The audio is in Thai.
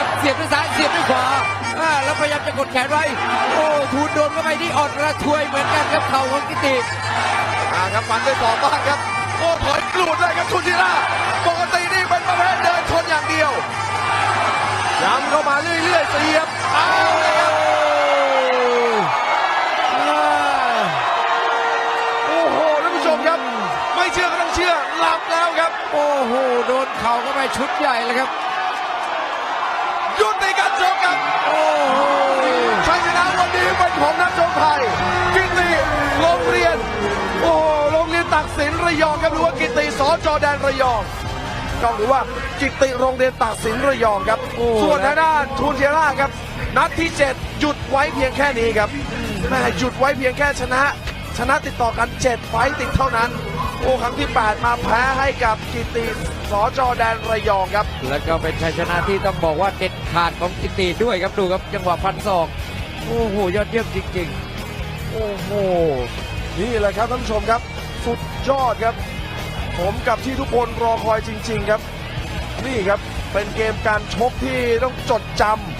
ครับเสียบด้วยซ้ายเสียบด้วยขวาอ่าแล้วพยายามจะกดแขนไว้ โอ้ทูนโดนเข้าไปที่อ่อนระทวยเหมือนกันครับเข่าของกิติอ่าครับฟันด้วยศอกบ้างครับ โอ้ถอยกลูดเลยครับทุนทีราปกตินี่เป็นประเภทเดินชนอย่างเดียวย้ำเข้ามาเรื่อยๆเสียบเอาเลยครับอ่าโอ้โหท่านผู้ชมครับ ไม่เชื่อก็ต้องเชื่อหลับแล้วครับ โอ้โหโดนเข่าเข้าไปชุดใหญ่เลยครับ ยุติการชกครับโอ้โหชัยชนะวันนี้เป็นของนักชกไทย กิติโรงเรียน โอ้โหโรงเรียนตักสินระยองครับหรือว่ากิติสจอแดนระยองต้องหรือว่ากิติโรงเรียนตักสินระยองครับ ส่วนทางด้านทูนเทียร่าครับ นัดที่7หยุดไว้เพียงแค่นี้ครับแม่หยุดไว้เพียงแค่ชนะ ชนะติดต่อกัน 7 ไฟต์ติดเท่านั้น โอ้ครั้งที่ 8 มาแพ้ให้กับกิติ สจอแดนระยองครับ แล้วก็เป็นชัยชนะที่ต้องบอกว่าเด็ดขาดของกิติด้วยครับดูครับจังหวะพันศอกโอ้โหยอดเยี่ยมจริง ๆ โอ้โหนี่แหละครับท่านผู้ชมครับ สุดยอดครับ ผมกับที่ทุกคนรอคอยจริง ๆ ครับ นี่ครับเป็นเกมการชกที่ต้องจดจำไป